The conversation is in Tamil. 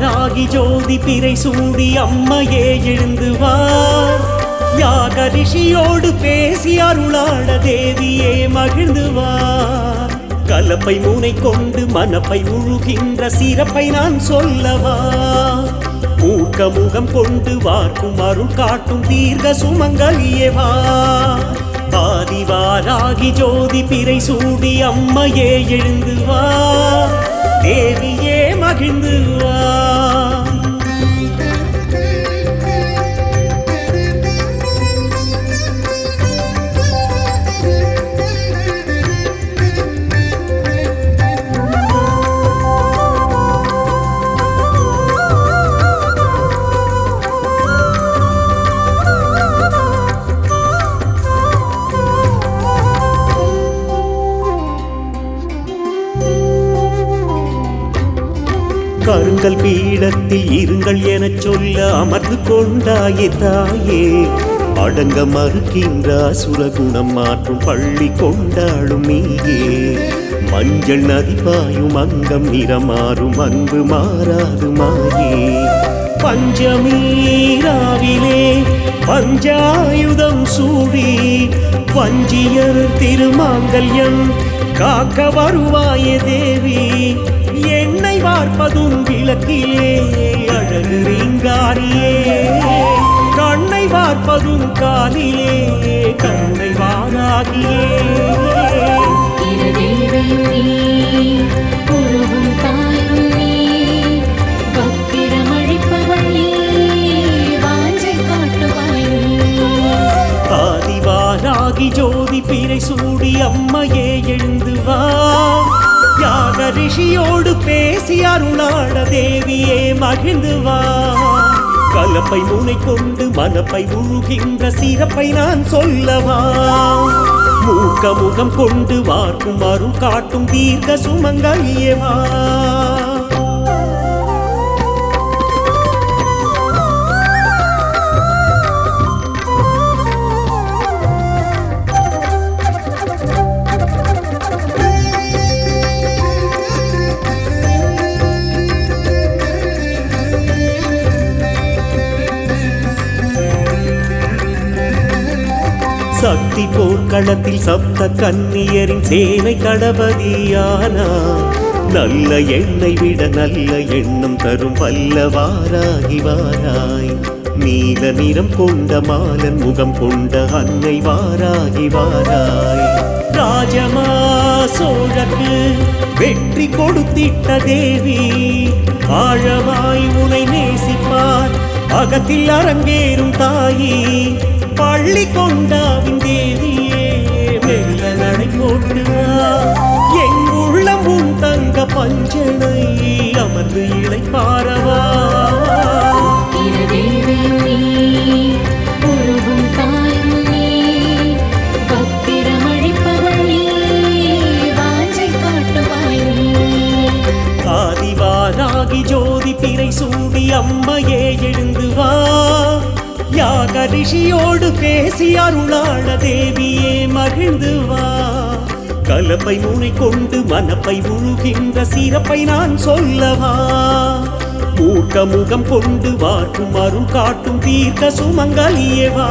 வாராகி ஜோதி பிறை சூடி அம்மையே எழுந்து வார் யாக ரிஷியோடு பேசி அருளாட தேவியே மகிழ்ந்து வா. கலப்பை மூனை கொண்டு மனப்பை முழுகின்ற சிறப்பை நான் சொல்லவா? முகம் கொண்டு வார்க்கும் அருள் காட்டும் தீர்க்க சுமங்கலியே வா ஆதிவாராகி ஜோதி பிறை சூடி அம்மையே எழுந்து வா. தேவியே மகிழ்ந்து வா. கருங்கல் பீடத்தில் இருங்கள் எனச் சொல்ல அமர்ந்து கொண்டாயே தாயே. அடங்க மறுக்கின்ற சுரகுணம் மாற்றும் பள்ளி கொண்டாடும் நீயே. மஞ்சள் நதி பாயும் அங்கம் நிறமாறும் அன்பு மாறாது மாயே. பஞ்சமீராவிலே பஞ்சாயுதம் சூடி வஞ்சியர் திருமாங்கல்யம் காக்க வருவாயே தேவி. என்னை வார்ப்பதும் விளக்கிலே அழகு ரீங்காரியே. கண்ணை வார்ப்பதும் காலிலே கண்ணை வாராகியே ஜோதி பிறை சூடி அம்மையே எழுந்து வா. யாக ரிஷியோடு பேசி அருளாட தேவியே மகிழ்ந்து வா. கலப்பை முனை கொண்டு மனப்பை உழுகின்ற சிறப்பை நான் சொல்லவா. மூக்க முகம் கொண்டு வார்க்கும் அருள் காட்டும் தீர்க்க சுமங்கலியவா. சக்தி போர்க்களத்தில் சப்த கன்னியரின் சேனை தளபதியானா? நல்ல எண்ணெய் விட நல்ல எண்ணம் தரும் வல்லவாராகி வாராய் நீல நிறம் கொண்ட மாலன் முகம் கொண்ட அன்னை வாராகி வாராய் ராஜமா சோழக்கு வெற்றி கொடுத்திட்ட தேவி ஆழமாய் உனை நேசிப்பார். அகத்தில் அரங்கேறும் தாயி பள்ளி கொண்ட காட்டுவாய் நீ. ஆதிவாராகி ஜோதி பிறை சூடி அம்மையே எழுந்து வா. யாக ரிஷியோடு பேசி அருளாட தேவியே மகிழ்ந்து வா. கலப்பை மூனை கொண்டு மனப்பை முழுகின்ற சீரப்பை நான் சொல்லவா? மூக்க முகம் கொண்டு வாட்டும் அருள் காட்டும் தீர்க்க சுமங்கலியவா?